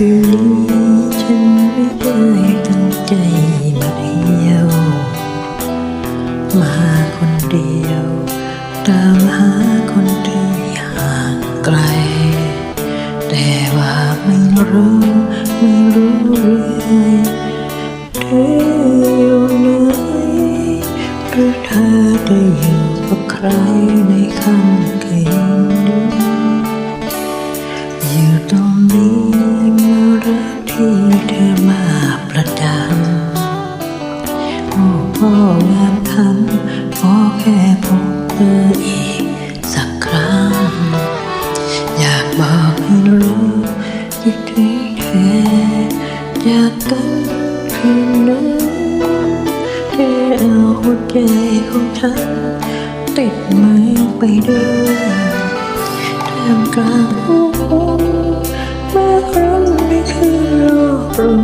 คืนนี้ฉันไม่ได้ตั้งใจมาเที่ยว มาคนเดียว ตามหาคนที่ห่างไกล แต่ว่าไม่รู้ไม่รู้เลยเธออยู่ไหนหรือเธอได้อยู่กับใครในค่ำคืน นนั้นเธอเอาหัวใจของฉันติดมือไปด้วยท่ามกลางผู้คนเมื่อครั้งไม่คืนรอบรอ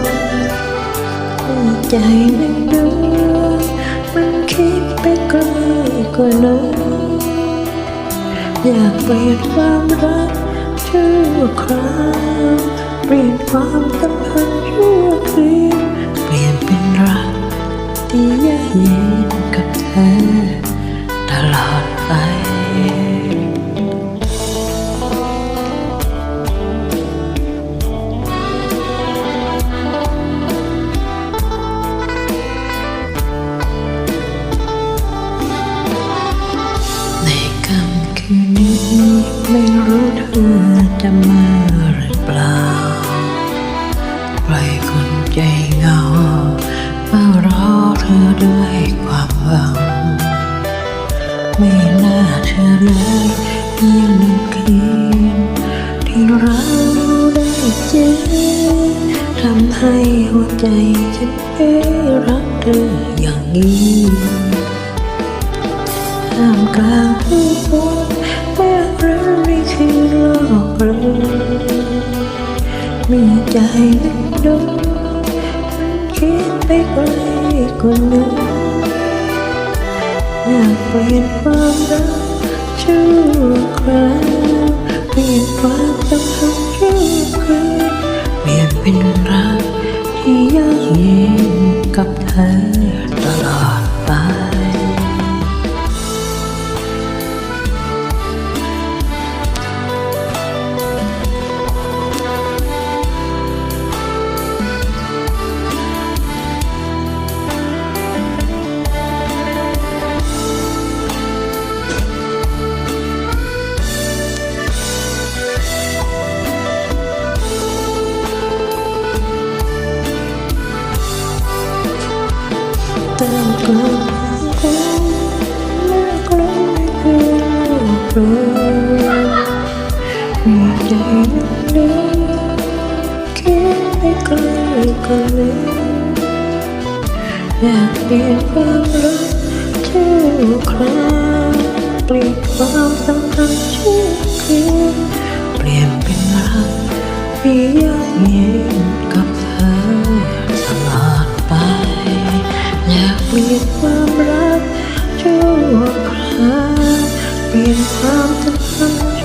ยหัวใจนั้นเดินมันคิดไปไกลกว่านั้นอยากเปลี่ยนความรักชั่วคราวเปลี่ยนความ จะมาหรือเปล่า ใครคนใจเหงาเฝ้ารอเธอด้วยความหวัง ไม่น่าเชื่อเลยเพียงนึ่งคืนที่เราได้เจอทำให้หัวใจฉันได้รักเธออย่างนี้ท่ามกลางผู้คน มีใจนึกดูคิดไปไกลกว่านั้นอยากเปลี่ยนความรักชั่วคราวเปลี่ยนความสัมพันธ์ชั่วคืนเปลี่ยนเป็นรักที่ยั่งยืนกับเธอตลอดไป อยากเปลี่ยนความรักชั่วคราวเปลี่ยนความสัมพันธ์ชั่วคืนเปลี่ยนเป็นรักที่ยั่งยืน heart beating from the heart